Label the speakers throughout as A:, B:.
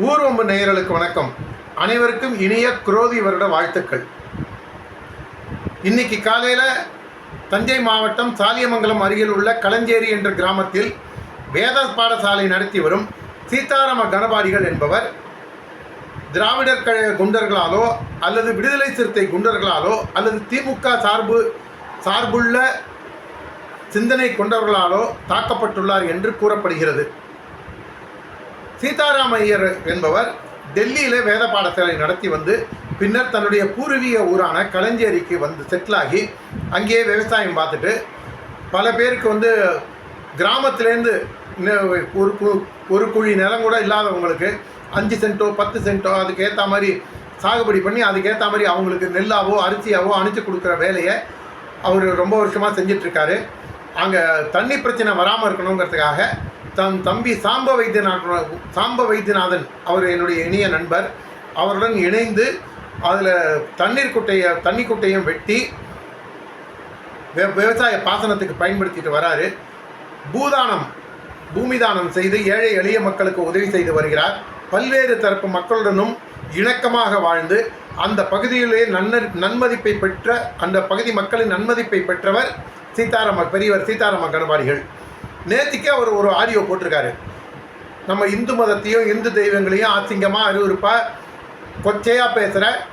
A: ஊர்வம்பு நேயர்களுக்கு வணக்கம். அனைவருக்கும் இனிய குரோதி வருட வாழ்த்துக்கள். இன்னைக்கு காலையில் தஞ்சை மாவட்டம் சாலியமங்கலம் அருகில் உள்ள களஞ்சேரி என்ற கிராமத்தில் வேத பாடசாலை நடத்தி வரும் சீதாராம கணபாடிகள் என்பவர் திராவிடர் கழக குண்டர்களாலோ அல்லது விடுதலை சிறுத்தை குண்டர்களாலோ அல்லது திமுக சார்பு சார்புள்ள சிந்தனை கொண்டவர்களாலோ தாக்கப்பட்டுள்ளார் என்று கூறப்படுகிறது. சீதாராம ஐயர் என்பவர் டெல்லியில் வேத பாடசாலை நடத்தி வந்து பின்னர் தன்னுடைய பூர்வீக ஊரான களஞ்சேரிக்கு வந்து செட்டிலாகி அங்கேயே விவசாயம் பார்த்துட்டு பல பேருக்கு வந்து கிராமத்துலேருந்து ஒரு கு- ஒரு குழி நிலம் கூட இல்லாதவங்களுக்கு அஞ்சு சென்ட்டோ பத்து சென்ட்டோ அதுக்கேற்ற மாதிரி சாகுபடி பண்ணி அதுக்கேற்ற மாதிரி அவங்களுக்கு நெல்லாவோ அரிசியாவோ அனுப்பிச்சு கொடுக்குற வேலையை அவர் ரொம்ப வருஷமாக செஞ்சிட்ருக்காரு. அங்கே தண்ணி பிரச்சனை வராமல் இருக்கணுங்கிறதுக்காக தன் தம்பி சாம்ப வைத்தியநாதன் சாம்ப வைத்தியநாதன் அவர் என்னுடைய இனிய நண்பர். அவருடன் இணைந்து அதில் தண்ணீர் குட்டையை தண்ணி குட்டையும் வெட்டி விவசாய பாசனத்துக்கு பயன்படுத்திட்டு வராரு. பூதானம் பூமிதானம் செய்து ஏழை எளிய மக்களுக்கு உதவி செய்து வருகிறார். பல்வேறு தரப்பு மக்களுடனும் இணக்கமாக வாழ்ந்து அந்த பகுதியிலே நன்ன நன்மதிப்பை பெற்ற அந்த பகுதி மக்களின் நன்மதிப்பை பெற்றவர் சீதாராம பெரியவர் சீதாராம கணபாடிகள். நேத்திக்கே அவர் ஒரு ஆடியோ போட்டிருக்காரு. நம்ம இந்து மதத்தையும் இந்து தெய்வங்களையும் அசிங்கமாக அறிவுறுப்பாக கொச்சையாக பேசுகிற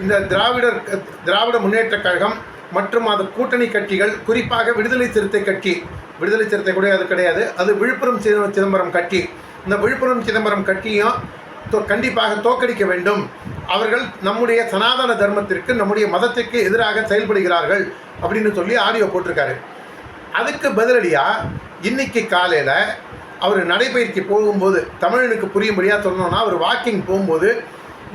A: இந்த திராவிடர் திராவிட முன்னேற்றக் கழகம் மற்றும் அது கூட்டணி கட்சிகள் குறிப்பாக விடுதலை சிறுத்தை கட்சி. விடுதலை சிறுத்தை கூட அது கிடையாது. அது விழுப்புரம் சிதம்பரம் கட்சி. இந்த விழுப்புரம் சிதம்பரம் கட்சியும் தோ- கண்டிப்பாக தோற்கடிக்க வேண்டும். அவர்கள் நம்முடைய சனாதன தர்மத்திற்கு நம்முடைய மதத்திற்கு எதிராக செயல்படுகிறார்கள் அப்படின்னு சொல்லி ஆடியோ போட்டிருக்காரு. அதுக்கு பதிலடியாக இன்னைக்கு காலையில் அவர் நடைபயிற்சி போகும்போது தமிழனுக்கு புரியும்படியாக சொல்லணும்னா அவர் வாக்கிங் போகும்போது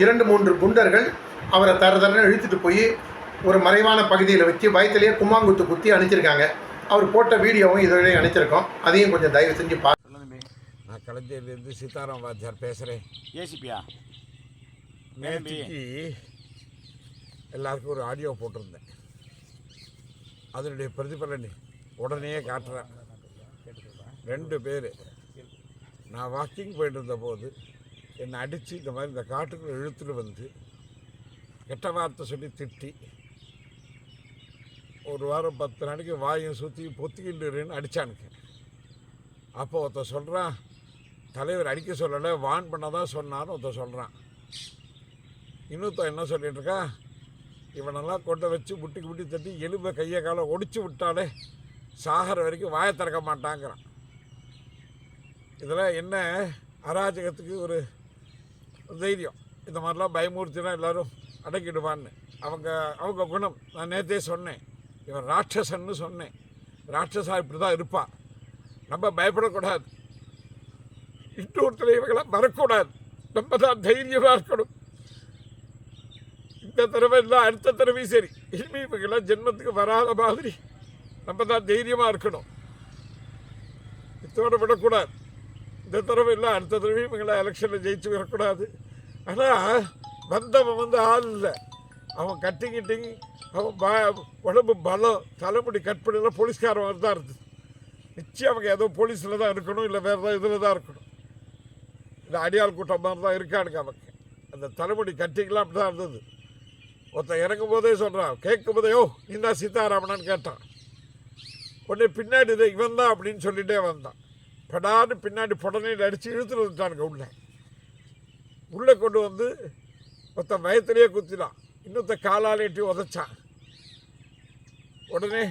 A: இரண்டு மூன்று குண்டர்கள் அவரை தர தரன்னு இழுத்துட்டு போய் ஒரு மறைவான பகுதியில் வச்சு வயிற்றுலேயே கும்மாங்குத்து குத்தி அனுப்பிச்சிருக்காங்க அவர் போட்ட வீடியோவும் இதோடய அனுப்பிச்சிருக்கோம் அதையும் கொஞ்சம் தயவு செஞ்சு பா
B: நான் களஞ்சேரியிலேருந்து சீதாராம் வாத்தியார் பேசுகிறேன்
C: ஏசிபியா?
B: நேற்றுக்கு எல்லாருக்கும் ஒரு ஆடியோ போட்டிருந்தேன். அதனுடைய பிரதிபலன் உடனே காட்டுறேன். ரெண்டு பேர். நான் வாக்கிங் போயிட்டு இருந்த போது என்னை அடித்து இந்த மாதிரி இந்த காட்டுக்குள்ளே இழுத்துட்டு வந்து கெட்ட வார்த்தை சொல்லி திட்டி ஒரு வாரம் பத்து நாளைக்கு வாயும் சுற்றி பொத்திக்கிட்டுருன்னு அடித்தானுங்க அப்போ ஒருத்தன் சொல்கிறான் தலைவர் அடிக்க சொல்லலை வான் பண்ண தான் சொன்னான்னு ஒருத்தன் சொல்கிறான் இன்னொருத்தன் என்ன சொல்லிட்டு இருக்கா இவனெல்லாம் கொண்டு வச்சு முட்டிக்கு முட்டி தட்டி எலும்பை கையை காலை ஒடிச்சு விட்டாலே சாகிற வரைக்கும் வாயை திறக்க மாட்டாங்கிறான். இதெல்லாம் என்ன அராஜகத்துக்கு ஒரு தைரியம். இந்த மாதிரிலாம் பயமூர்த்தினா எல்லாரும் அடக்கிடுவான்னு. அவங்க அவங்க குணம். நான் நேற்றே சொன்னேன். இவன் ராட்சசன்னு சொன்னேன். ராட்சசா இப்படி தான் இருப்பான் நம்ம பயப்படக்கூடாது. இன்னொருத்தர் இவங்களாம் வரக்கூடாது நம்ம தான் தைரியமாக இருக்கணும். இந்த தடவை இல்லை அடுத்த தடவையும் சரி. இனிமே இவங்கெல்லாம் ஜென்மத்துக்கு வராத மாதிரி நம்ம தான் தைரியமாக இருக்கணும். இத்தோடு விடக்கூடாது. இந்த தடவை இல்லை அடுத்த தடவையும் இவங்களை எலெக்ஷனில் ஜெயிச்சு வரக்கூடாது. ஆனால் வந்தவன் வந்து ஆள் இல்லை. அவன் கட்டிக்கிட்டு அவன் ப உடம்பு பலம் தலைமுடி கட் பண்ணலாம் போலீஸ்காரன் மாதிரி தான் இருந்தது. நிச்சயம் அவங்க ஏதோ போலீஸில் தான் இருக்கணும் இல்லை வேறு ஏதாவது இதில் தான் இருக்கணும். இந்த அடியாள் கூட்டம் மாதிரி தான் இருக்கானுங்க அவங்க. அந்த தலைமுடி கட்டிக்கலாம் அப்படி தான் இருந்தது. ஒருத்தன் இறங்கும் போதே சொல்கிறான் கேட்கும் போதே ஓ நீ தான் சீதாராமனான்னு கேட்டான். உடனே பின்னாடி இதை இவன் தான் அப்படின்னு சொல்லிகிட்டே வந்தான். பெடான்னு பின்னாடி புடனையில் அடித்து இழுத்துட்டு வந்துட்டானுங்க உள்ளே. உள்ளே கொண்டு வந்து ஒருத்தன் வயத்திலேயே குத்தினான். இன்னொருத்த காலாலேட்டி உதைச்சான். உடனே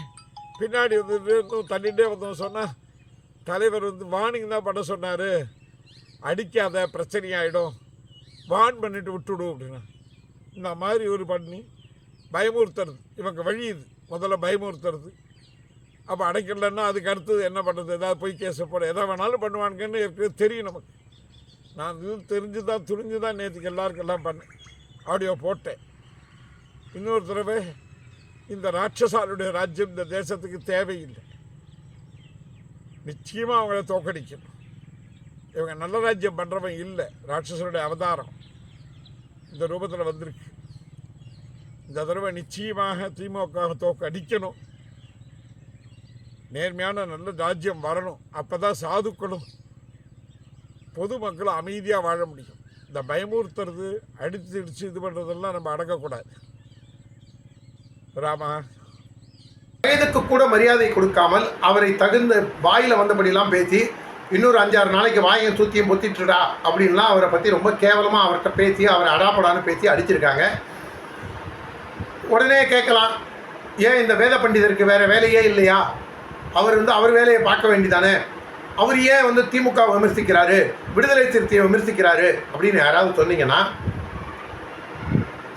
B: பின்னாடி வந்து இன்னும் தள்ளிகிட்டே வந்தோம் சொன்னால் தலைவர் வந்து வார்னிங் தான் பண்ண சொன்னார். அடிக்காத பிரச்சனையாயிடும். வார்ன் பண்ணிட்டு விட்டுடு அப்படின்னா. இந்த மாதிரி ஒரு பண்ணி பயமுறுத்துறது. இவங்க வழி இது. முதல்ல பயமுறுத்துறது. அப்போ அடைக்கலன்னா அதுக்கு அடுத்தது என்ன பண்ணுறது ஏதாவது போய் கேஸ் போட. எதை வேணாலும் பண்ணுவானுங்கன்னு ஏற்கனவே தெரியும் நமக்கு. நான் இது தெரிஞ்சு தான் துணிஞ்சு தான் நேற்றுக்கு எல்லாருக்கும் எல்லாம் பண்ணேன். ஆடியோ போட்டேன். இன்னொரு தடவை இந்த ராட்சசாலுடைய ராஜ்யம் இந்த தேசத்துக்கு தேவையில்லை. நிச்சயமாக அவங்கள தோக்கடிக்கணும். இவங்க நல்ல ராஜ்யம் பண்ணுறவன் இல்லை. ராட்சசருடைய அவதாரம் இந்த ரூபத்தில் வந்திருக்கு. இந்த தடவை நிச்சயமாக திமுக தோக்க அடிக்கணும் நேர்மையான நல்ல ராஜ்யம் வரணும். அப்போ தான் சாதுக்களும் பொதுமக்களும் அமைதியாக வாழ முடியும். இந்த பயமுறுத்துறது அடித்து இடிச்சு இது பண்ணுறதெல்லாம் நம்ம அடங்கக்கூடாது. ராமா.
A: வயதுக்கு கூட மரியாதை கொடுக்காமல் அவரை தகுந்த வாயில் வந்தபடியெல்லாம் பேசி இன்னொரு அஞ்சாறு நாளைக்கு வாயை தூத்தியும் பொத்திட்டுடா அப்படின்லாம் அவரை பற்றி ரொம்ப கேவலமாக அவர்கிட்ட பேசி அவரை அடாப்படான்னு பேசி அடிச்சிருக்காங்க. உடனே கேட்கலாம் ஏன் இந்த வேத பண்டிதருக்கு வேற வேலையே இல்லையா? அவர் வந்து அவர் வேலையை பார்க்க வேண்டிதானே அவர் ஏன் வந்து திமுக விமர்சிக்கிறாரு? விடுதலை சிறுத்தையை விமர்சிக்கிறாரு? அப்படின்னு யாராவது சொன்னீங்கன்னா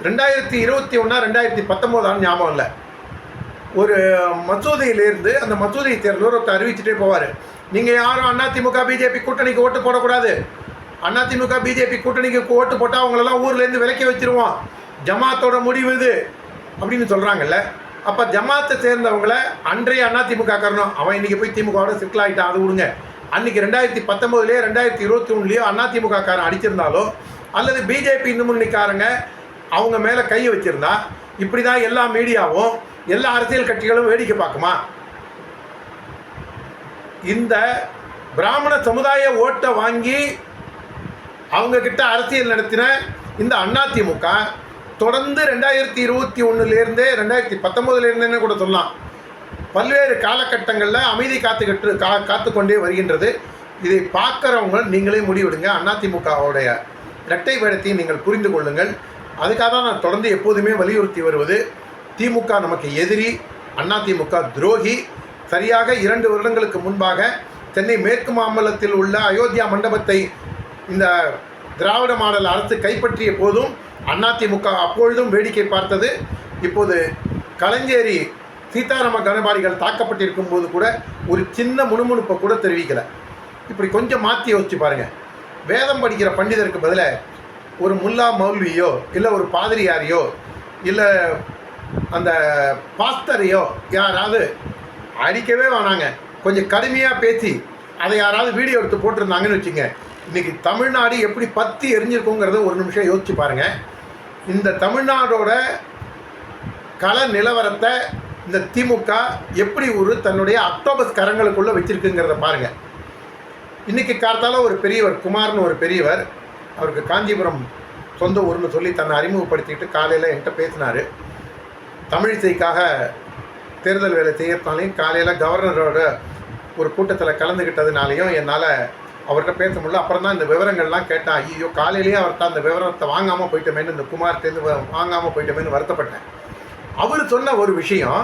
A: ரெண்டாயிரத்தி இருபத்தி ஒன்றா ரெண்டாயிரத்தி பத்தொம்போதாம் ஞாபகம் இல்லை. ஒரு மசூதியிலேருந்து அந்த மசூதியை தேர்ந்தவர் ஒருத்தர் அறிவிச்சுட்டே போவார். நீங்கள் யாரும் அதிமுக பிஜேபி கூட்டணிக்கு ஓட்டு போடக்கூடாது. அதிமுக பிஜேபி கூட்டணிக்கு ஓட்டு போட்டால் அவங்களெல்லாம் ஊர்லேருந்து விலக்கி வச்சிருவோம். ஜமாத்தோட முடிவு இது அப்படின்னு சொல்கிறாங்கல்ல அப்போ ஜமாத்தை சேர்ந்தவங்கள அன்றைய அண்ணா திமுக காரணம். அவன் இன்னைக்கு போய் திமுகவோட சிக்கல் ஆகிட்டான் அது விடுங்க. அன்றைக்கி ரெண்டாயிரத்தி பத்தொம்போதுலேயே ரெண்டாயிரத்தி இருபத்தி ஒன்றுலேயோ அண்ணா திமுக காரன் அடிச்சிருந்தாலோ அல்லது பிஜேபி இந்து முன்னணிக்காரங்க அவங்க மேலே கை வச்சிருந்தா இப்படி தான் எல்லா மீடியாவும் எல்லா அரசியல் கட்சிகளும் வேடிக்கை பார்க்குமா? இந்த பிராமண சமுதாய ஓட்டை வாங்கி அவங்கக்கிட்ட அரசியல் நடத்தின இந்த அதிமுக தொடர்ந்து ரெண்டாயிரத்தி இருபத்தி ஒன்றுலேருந்தே ரெண்டாயிரத்தி பத்தொம்போதுலேருந்தே கூட சொல்லலாம். பல்வேறு காலகட்டங்களில் அமைதி காத்துக்கிட்டு கா காத்துக்கொண்டே வருகின்றது. இதை பார்க்குறவங்க நீங்களே முடிவெடுங்க. அதிமுகவுடைய இரட்டை வேடத்தையும் நீங்கள் புரிந்து கொள்ளுங்கள். அதுக்காக தான் நான் தொடர்ந்து எப்போதுமே வலியுறுத்தி வருவது திமுக நமக்கு எதிரி அதிமுக துரோகி. சரியாக இரண்டு வருடங்களுக்கு முன்பாக சென்னை மேற்கு மாமல்லத்தில் உள்ள அயோத்தியா மண்டபத்தை இந்த திராவிட மாடல் அரசு கைப்பற்றிய போதும் அதிமுக அப்பொழுதும் வேடிக்கை பார்த்தது. இப்போது களஞ்சேரி சீதாராம கணபாடிகள் தாக்கப்பட்டிருக்கும் போது கூட ஒரு சின்ன முணுமுணுப்பை கூட தெரிவிக்கலை. இப்படி கொஞ்சம் மாற்றி யோசிச்சு பாருங்க. வேதம் படிக்கிற பண்டிதருக்கு பதிலாக ஒரு முல்லா மௌல்வியோ இல்லை ஒரு பாதிரியாரையோ இல்லை அந்த பாஸ்தரையோ யாராவது அடிக்கவே வேணாங்க. கொஞ்சம் கடுமையாக பேசி அதை யாராவது வீடியோ எடுத்து போட்டிருந்தாங்கன்னு வச்சுங்க இன்னைக்கு தமிழ்நாடு எப்படி பத்தி எரிஞ்சிருக்குங்கிறத ஒரு நிமிஷம் யோசிச்சு பாருங்க. இந்த தமிழ்நாடோட கல நிலவரத்தை இந்த திமுக எப்படி ஒரு தன்னுடைய அக்டோபஸ் கரங்களுக்குள்ளே வச்சிருக்குங்கிறத பாருங்க. இன்றைக்கி கார்த்தால ஒரு பெரியவர் குமார்னு ஒரு பெரியவர் அவருக்கு காஞ்சிபுரம் சொந்த ஊர்னு சொல்லி தன்னை அறிமுகப்படுத்திக்கிட்டு காலையில் என்கிட்ட பேசினார். தமிழிசைக்காக தேர்தல் வேலை செய்யறதுனாலையும் காலையில் கவர்னரோட ஒரு கூட்டத்தில் கலந்துக்கிட்டதுனாலையும் என்னால் அவர்கிட்ட பேச முடியல. அப்புறம் தான் இந்த விவரங்கள்லாம் கேட்டேன். ஐயோ காலையிலேயே அவர்கிட்ட அந்த விவரத்தை வாங்காமல் போயிட்டோமேன்னு இந்த குமார்ட்டேருந்து வாங்காமல் போயிட்டோமேன்னு வருத்தப்பட்டேன். அவர் சொன்ன ஒரு விஷயம்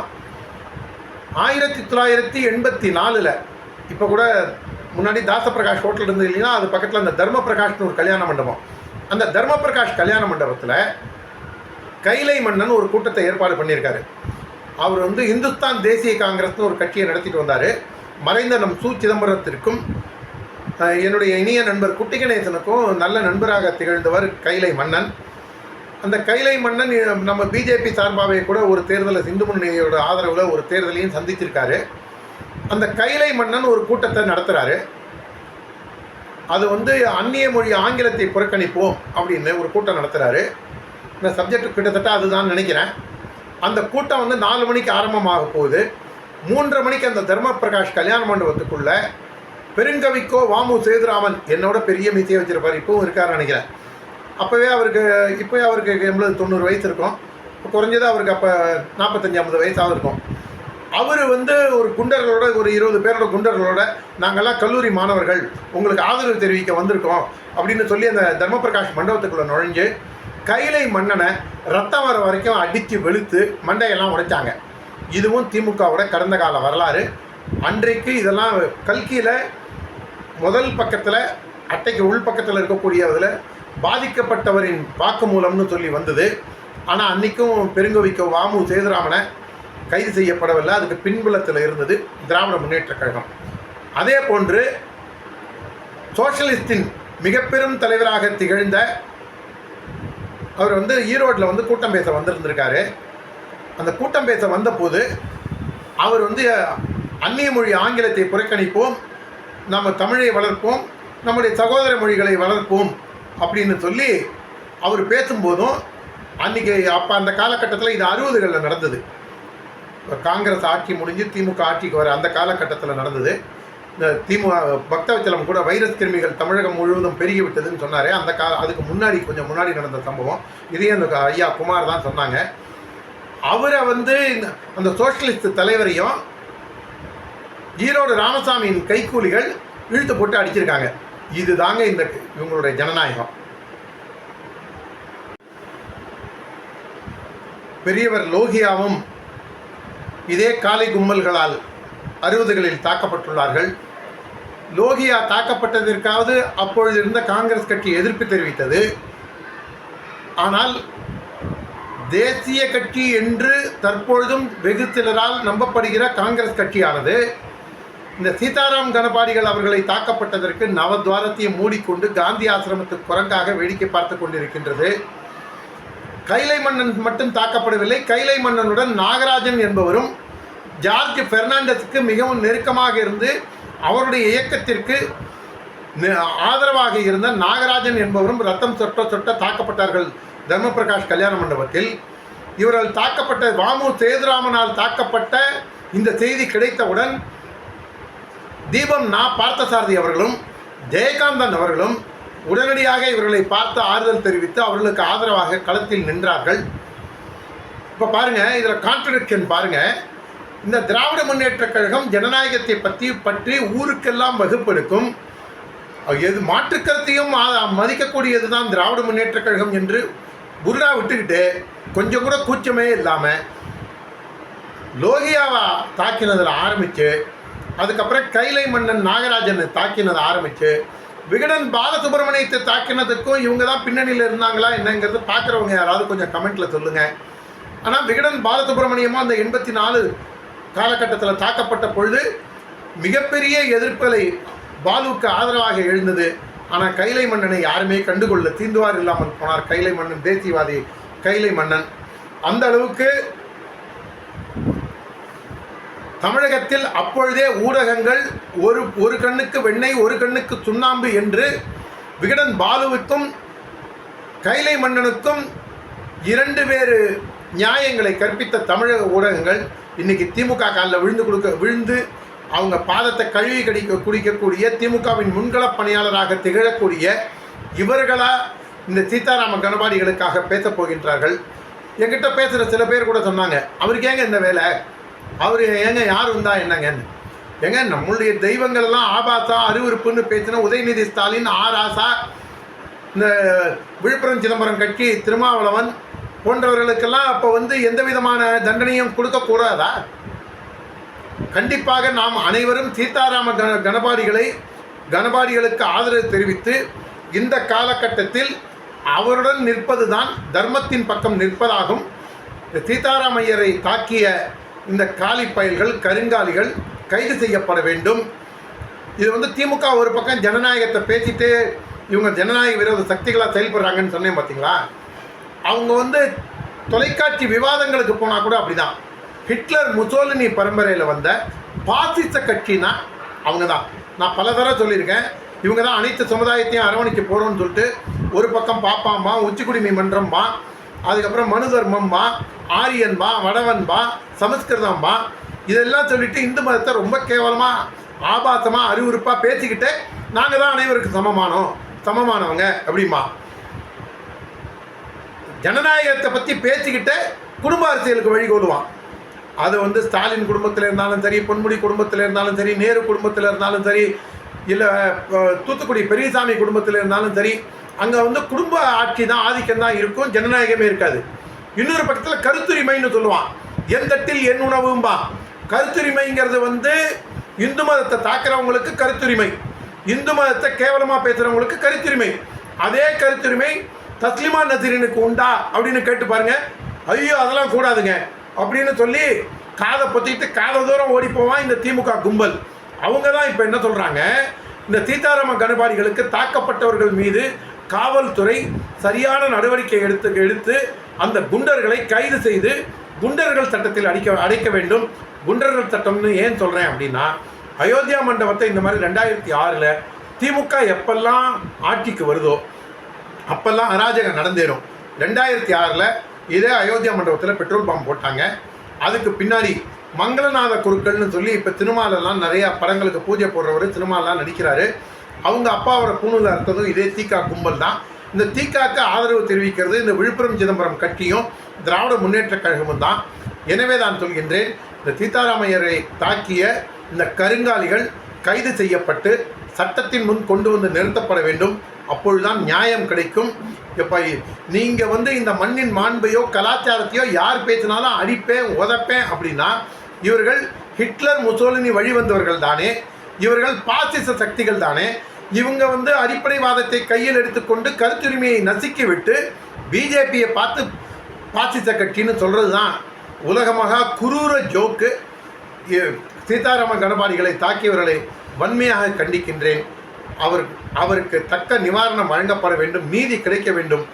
A: ஆயிரத்தி தொள்ளாயிரத்தி எண்பத்தி நாலில் இப்போ கூட முன்னாடி தாசப்பிரகாஷ் ஹோட்டல் இருந்தது இல்லைன்னா அது பக்கத்தில் அந்த தர்ம பிரகாஷ்னு ஒரு கல்யாண மண்டபம். அந்த தர்ம பிரகாஷ் கல்யாண மண்டபத்தில் கைலை மன்னன் ஒரு கூட்டத்தை ஏற்பாடு பண்ணியிருக்காரு. அவர் வந்து இந்துஸ்தான் தேசிய காங்கிரஸ்னு ஒரு கட்சியை நடத்திட்டு வந்தார். மறைந்த நம் சு. சிதம்பரத்திற்கும் என்னுடைய இனிய நண்பர் குட்டி கணேசனுக்கும் நல்ல நண்பராக திகழ்ந்தவர் கைலை மன்னன். அந்த கைலை மன்னன் நம்ம பிஜேபி சார்பாகவே கூட ஒரு தேர்தலை சிந்து முன்னணியோட ஆதரவில் ஒரு தேர்தலையும் சந்திச்சிருக்காரு. அந்த கைலை மன்னன் ஒரு கூட்டத்தை நடத்துகிறாரு அது வந்து அந்நிய மொழி ஆங்கிலத்தை புறக்கணிப்போம் அப்படின்னு ஒரு கூட்டம் நடத்துகிறாரு இந்த சப்ஜெக்ட் கிட்டத்தட்ட அதுதான் நினைக்கிறேன். அந்த கூட்டம் வந்து நாலு மணிக்கு ஆரம்பமாக போகுது. மூன்றரை மணிக்கு அந்த தர்ம பிரகாஷ் கல்யாண மண்டபத்துக்குள்ளே பெருங்கவிக்கோ வாமு சேதுராமன் என்னோட பெரிய மீத்தியை வச்சிருப்பார். இப்பவும் இருக்காருன்னு நினைக்கிறேன். அப்போவே அவருக்கு இப்போவே அவருக்கு எண்பது தொண்ணூறு வயசு இருக்கும். இப்போ குறைஞ்சது அவருக்கு அப்போ நாற்பத்தஞ்சு ஐம்பது வயசாக இருக்கும். அவர் வந்து ஒரு குண்டர்களோட ஒரு இருபது பேரோட குண்டர்களோட நாங்கள்லாம் கல்லூரி மாணவர்கள். உங்களுக்கு ஆதரவு தெரிவிக்க வந்திருக்கோம். அப்படின்னு சொல்லி அந்த தர்மபிரகாஷ் மண்டபத்துக்குள்ளே நுழைஞ்சு கைலை மன்னனை ரத்தம் வர வரைக்கும் அடித்து வெளுத்து மண்டையெல்லாம் உடைச்சாங்க. இதுவும் திமுகவோட கடந்த கால வரலாறு. அன்றைக்கு இதெல்லாம் கல்கியில் முதல் பக்கத்தில் அட்டைக்கு உள் பக்கத்தில் இருக்கக்கூடியதில் பாதிக்கப்பட்டவரின் வாக்குமூலம்னு சொல்லி வந்தது. ஆனால் அன்றைக்கும் பெருங்கோவிக்க வாமு சேதுராமனை கைது செய்யப்படவில்லை. அதுக்கு பின்புலத்தில் இருந்தது திராவிட முன்னேற்ற கழகம். அதே போன்று சோஷலிஸ்டின் மிக பெரும் தலைவராக திகழ்ந்த அவர் வந்து ஈரோட்டில் வந்து கூட்டம் பேச வந்திருந்திருக்காரு. அந்த கூட்டம் பேச வந்தபோது அவர் வந்து அந்நிய மொழி ஆங்கிலத்தை புறக்கணிப்போம் நம்ம தமிழை வளர்ப்போம் நம்முடைய சகோதர மொழிகளை வளர்ப்போம் அப்படின்னு சொல்லி அவர் பேசும்போதும் அன்றைக்கி அப்போ அந்த காலகட்டத்தில் இது அறுபதுகளில் நடந்தது. காங்கிரஸ் ஆட்சி முடிஞ்சு திமுக ஆட்சிக்கு வர அந்த காலகட்டத்தில் நடந்தது. இந்த திமுக பக்தவச்சலம் கூட வைரஸ் கிருமிகள் தமிழகம் முழுவதும் பெருகிவிட்டதுன்னு சொன்னாரே. அந்த கால அதுக்கு முன்னாடி கொஞ்சம் முன்னாடி நடந்த சம்பவம். இதே அந்த ஐயா குமார் தான் சொன்னாங்க. அவரை வந்து இந்த அந்த சோஷலிஸ்ட் தலைவரையும் ஈரோடு ராமசாமியின் கைக்கூலிகள் இழுத்து போட்டு அடிச்சிருக்காங்க. இதுதாங்க இந்த இவங்களுடைய ஜனநாயகம். பெரியவர் லோகியாவும் இதே காலை கும்பல்களால் அறுபதுகளில் தாக்கப்பட்டுள்ளார்கள். லோகியா தாக்கப்பட்டதற்காவது அப்பொழுது இருந்த காங்கிரஸ் கட்சி எதிர்ப்பு தெரிவித்தது. ஆனால் தேசிய கட்சி என்று தற்பொழுதும் வெகு சிலரால் நம்பப்படுகிற காங்கிரஸ் கட்சியானது இந்த சீதாராம் கணபாடிகள் அவர்களை தாக்கப்பட்டதற்கு நவத்வாரத்தையும் மூடிக்கொண்டு காந்தி ஆசிரமத்துக்கு குரங்காக வேடிக்கை பார்த்து கொண்டிருக்கின்றது. கைலை மன்னன் மட்டும் தாக்கப்படவில்லை. கைலை மன்னனுடன் நாகராஜன் என்பவரும் ஜார்ஜ் பெர்னாண்டஸுக்கு மிகவும் நெருக்கமாக இருந்து அவருடைய இயக்கத்திற்கு ஆதரவாக இருந்த நாகராஜன் என்பவரும் ரத்தம் சொட்ட சொட்ட தாக்கப்பட்டார்கள். தர்மபிரகாஷ் கல்யாண மண்டபத்தில். இவர்கள் தாக்கப்பட்ட வாமு சேதுராமனால் தாக்கப்பட்ட இந்த செய்தி கிடைத்தவுடன் தீபம் நா பார்த்தசாரதி அவர்களும் ஜெயகாந்தன் அவர்களும் உடனடியாக இவர்களை பார்த்து ஆறுதல் தெரிவித்து அவர்களுக்கு ஆதரவாக களத்தில் நின்றார்கள். இப்போ பாருங்கள் இதில் கான்ட்ரடிக்ஷன் பாருங்கள் இந்த திராவிட முன்னேற்றக் கழகம் ஜனநாயகத்தை பற்றி பற்றி ஊருக்கெல்லாம் வகுப்பெடுக்கும். எது மாற்றுக்கருத்தையும் மதிக்கக்கூடியது தான் திராவிட முன்னேற்றக் கழகம் என்று குருடா விட்டுக்கிட்டு கொஞ்சம் கூட கூச்சமே இல்லாமல் லோகியாவா தாக்கினதில் ஆரம்பித்து அதுக்கப்புறம் கைலை மன்னன் நாகராஜனை தாக்கினதை ஆரம்பித்து விகடன் பாலசுப்ரமணியத்தை தாக்கினதுக்கும் இவங்க தான் பின்னணியில் இருந்தாங்களா என்னங்கிறது பார்க்குறவங்க யாராவது கொஞ்சம் கமெண்ட்டில் சொல்லுங்கள் ஆனால் விகடன் பாலசுப்ரமணியமும் அந்த எண்பத்தி நாலு காலகட்டத்தில் தாக்கப்பட்ட பொழுது மிகப்பெரிய எதிர்ப்புகளை பாலுவுக்கு ஆதரவாக எழுந்தது. ஆனால் கைலை மன்னனை யாருமே கண்டுகொள்ள தீந்துவார் இல்லாமல் போனார் கைலை மன்னன் தேசியவாதி கைலை மன்னன். அந்த அளவுக்கு தமிழகத்தில் அப்பொழுதே ஊடகங்கள் ஒரு ஒரு கண்ணுக்கு வெண்ணெய் ஒரு கண்ணுக்கு சுண்ணாம்பு என்று விகடன் பாலுவுக்கும் கைலை மன்னனுக்கும் இரண்டு வேறு நியாயங்களை கற்பித்த தமிழக ஊடகங்கள் இன்னைக்கு திமுக காலில் விழுந்து கொடுக்க விழுந்து அவங்க பாதத்தை கழுவி கடிக்க குடிக்கக்கூடிய திமுகவின் முன்களப் பணியாளராக திகழக்கூடிய இவர்களா இந்த சீதாராம கணபாடிகளுக்காக பேசப் போகின்றார்கள். என்கிட்ட பேசுகிற சில பேர் கூட சொன்னாங்க அவருக்கு ஏங்க இந்த வேலை? அவர் ஏங்க யார் வந்தா என்னங்கன்னு ஏங்க நம்மளுடைய தெய்வங்கள் எல்லாம் ஆபாசா அறிவுறுப்புன்னு பேசின உதயநிதி ஸ்டாலின் ஆர் ஆசா இந்த விழுப்புரம் சிதம்பரம் கட்சி திருமாவளவன் போன்றவர்களுக்கெல்லாம் அப்போ வந்து எந்த விதமான தண்டனையும் கொடுக்கக்கூடாதா கண்டிப்பாக நாம் அனைவரும் சீதாராம கண கணபாடிகளை கணபாடிகளுக்கு ஆதரவு தெரிவித்து இந்த காலகட்டத்தில் அவருடன் நிற்பதுதான் தர்மத்தின் பக்கம் நிற்பதாகும். சீதாராமையரை தாக்கிய இந்த காலி பயல்கள் கருங்காலிகள் கைது செய்யப்பட வேண்டும். இது வந்து திமுக ஒரு பக்கம் ஜனநாயகத்தை பேசிட்டு இவங்க ஜனநாயக விரோத சக்திகளாக செயல்படுறாங்கன்னு சொன்னேன் பார்த்தீங்களா அவங்க வந்து தொலைக்காட்சி விவாதங்களுக்கு போனால் கூட அப்படிதான். ஹிட்லர் முசோலினி பரம்பரையில் வந்த பாசிச கட்சினா அவங்க தான் நான் பல தடவை சொல்லியிருக்கேன் இவங்க தான் அனைத்து சமுதாயத்தையும் அரவணைக்க போகிறோம்னு சொல்லிட்டு ஒரு பக்கம் பாப்பாம்மா உச்சிக்குடிமை மன்றம்மா அதுக்கப்புறம் மனு தர்மம்பா ஆரியன்பா வடவன்பா சமஸ்கிருதம்பா இதெல்லாம் சொல்லிட்டு இந்து மதத்தை ரொம்ப கேவலமாக ஆபாசமாக அறிவுறுப்பாக பேசிக்கிட்டு நாங்கள் தான் அனைவருக்கும் சமமானோம் சமமானவங்க அப்படிமா ஜனநாயகத்தை பற்றி பேசிக்கிட்டு குடும்ப அரசியலுக்கு வழிகோலுவான் அது வந்து ஸ்டாலின் குடும்பத்தில் இருந்தாலும் சரி பொன்முடி குடும்பத்தில் இருந்தாலும் சரி நேரு குடும்பத்தில் இருந்தாலும் சரி இல்லை தூத்துக்குடி பெரியசாமி குடும்பத்தில் இருந்தாலும் சரி அங்கே வந்து குடும்ப ஆட்சி தான் ஆதிக்கம் தான் இருக்கும் ஜனநாயகமே இருக்காது. இன்னொரு பக்கத்தில் கருத்துரிமைன்னு சொல்லுவான். என் தட்டில் என் உணவும்பா? கருத்துரிமைங்கிறது வந்து இந்து மதத்தை தாக்குறவங்களுக்கு கருத்துரிமை. இந்து மதத்தை கேவலமாக பேசுகிறவங்களுக்கு கருத்துரிமை. அதே கருத்துரிமை தஸ்லிமா நசீரனுக்கு உண்டா அப்படின்னு கேட்டு பாருங்க. ஐயோ அதெல்லாம் கூடாதுங்க. அப்படின்னு சொல்லி காதை பொத்திட்டு காதை தூரம் ஓடி போவான் இந்த திமுக கும்பல். அவங்க தான் இப்போ என்ன சொல்கிறாங்க இந்த சீதாராம கணபாடிகளுக்கு தாக்கப்பட்டவர்கள் மீது காவல்துறை சரியான நடவடிக்கை எடுத்து எடுத்து அந்த குண்டர்களை கைது செய்து குண்டர்கள் சட்டத்தில் அடிக்க அடைக்க வேண்டும். குண்டர்கள் சட்டம்னு ஏன் சொல்கிறேன் அப்படின்னா அயோத்தியா மண்டபத்தை இந்த மாதிரி ரெண்டாயிரத்தி ஆறில் திமுக எப்பெல்லாம் ஆட்சிக்கு வருதோ அப்பெல்லாம் அராஜகம் நடந்தேறும். ரெண்டாயிரத்தி ஆறில் இதே அயோத்தியா மண்டபத்தில் பெட்ரோல் பம்ப் போட்டாங்க. அதுக்கு பின்னாடி மங்களநாத குருக்கள்னு சொல்லி இப்போ திருமாலெல்லாம் நிறையா படங்களுக்கு பூஜை போடுறவர் திருமாலெல்லாம் நடிக்கிறாரு. அவங்க அப்பா அவரை பூணூல இதே தீகா கும்பல் தான். இந்த தீகாக்கு ஆதரவு தெரிவிக்கிறது இந்த விழுப்புரம் சிதம்பரம் கட்சியும் திராவிட முன்னேற்றக் கழகமும் தான். எனவே தான் சொல்கின்றேன் இந்த சீதாராமையரை தாக்கிய இந்த கருங்காலிகள் கைது செய்யப்பட்டு சட்டத்தின் முன் கொண்டு வந்து நிறுத்தப்பட வேண்டும். அப்பொழுதுதான் நியாயம் கிடைக்கும். இப்போ நீங்கள் வந்து இந்த மண்ணின் மாண்பையோ கலாச்சாரத்தையோ யார் பேசினாலும் அடிப்பேன் உதப்பேன் அப்படின்னா இவர்கள் ஹிட்லர் முசோலினி வழி வந்தவர்கள் தானே. இவர்கள் பாசிச சக்திகள் தானே. இவங்க வந்து அடிப்படைவாதத்தை கையில் எடுத்துக்கொண்டு கருத்துரிமையை நசுக்கி விட்டு பிஜேபியை பார்த்து பாசிச கட்சின்னு சொல்கிறது தான் உலகமாக குரூர ஜோக்கு. இ- சீதாராமன் கணபாடிகளை தாக்கியவர்களை வன்மையாக கண்டிக்கின்றேன். அவர் அவருக்கு தக்க நிவாரணம் வழங்கப்பட வேண்டும் நீதி கிடைக்க வேண்டும்.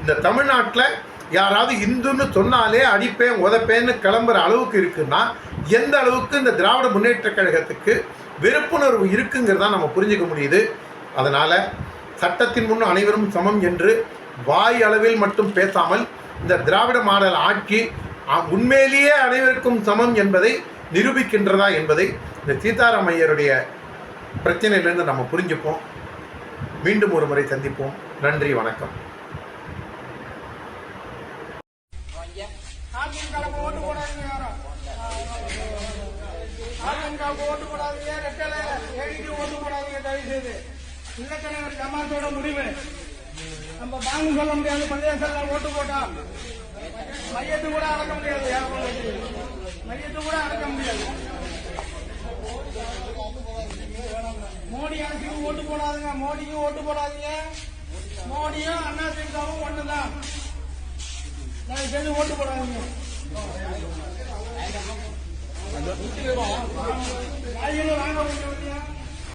A: இந்த தமிழ்நாட்டில் யாராவது இந்துன்னு சொன்னாலே அடிப்பேன் உதப்பேன்னு கிளம்புற அளவுக்கு இருக்குன்னா எந்த அளவுக்கு இந்த திராவிட முன்னேற்றக் கழகத்துக்கு விருப்புணர்வு இருக்குங்கிறதா நம்ம புரிஞ்சுக்க முடியுது. அதனால் சட்டத்தின் முன் அனைவரும் சமம் என்று வாய் அளவில் மட்டும் பேசாமல் இந்த திராவிட மாடல் ஆட்சி உண்மையிலேயே அனைவருக்கும் சமம் என்பதை நிரூபிக்கின்றதா என்பதை இந்த சீதாராமையருடைய பிரச்சனையிலிருந்து நம்ம புரிஞ்சுப்போம். மீண்டும் ஒரு முறை சந்திப்போம். நன்றி வணக்கம்
C: அதிமுகவுக்கு ஓட்டு போடாதீங்க யாரும் அதிமுகவுக்கு ஓட்டு போடாதீங்க ஏடிக்கு ஓட்டு போடாதீங்க. தயவு செய்து இலக்கணவர் ஜமாத்தோட முடிவு நம்ம பாங்கு சொல்ல முடியாது பள்ளியாசல்ல ஓட்டு போட்டோம் மையத்து கூட அடக்க முடியாது யாரும் மையத்து கூட அடக்க முடியாது மோடி அரசுக்கு ஓட்டு போடாதுங்க மோடிக்கு ஓட்டு போடாதீங்க மோடியும் அண்ணா திமுகவும் ஒண்ணுதான். நான் செய்து ஓட்டு போடாதீங்க. காய்கறி வாங்க முடியும்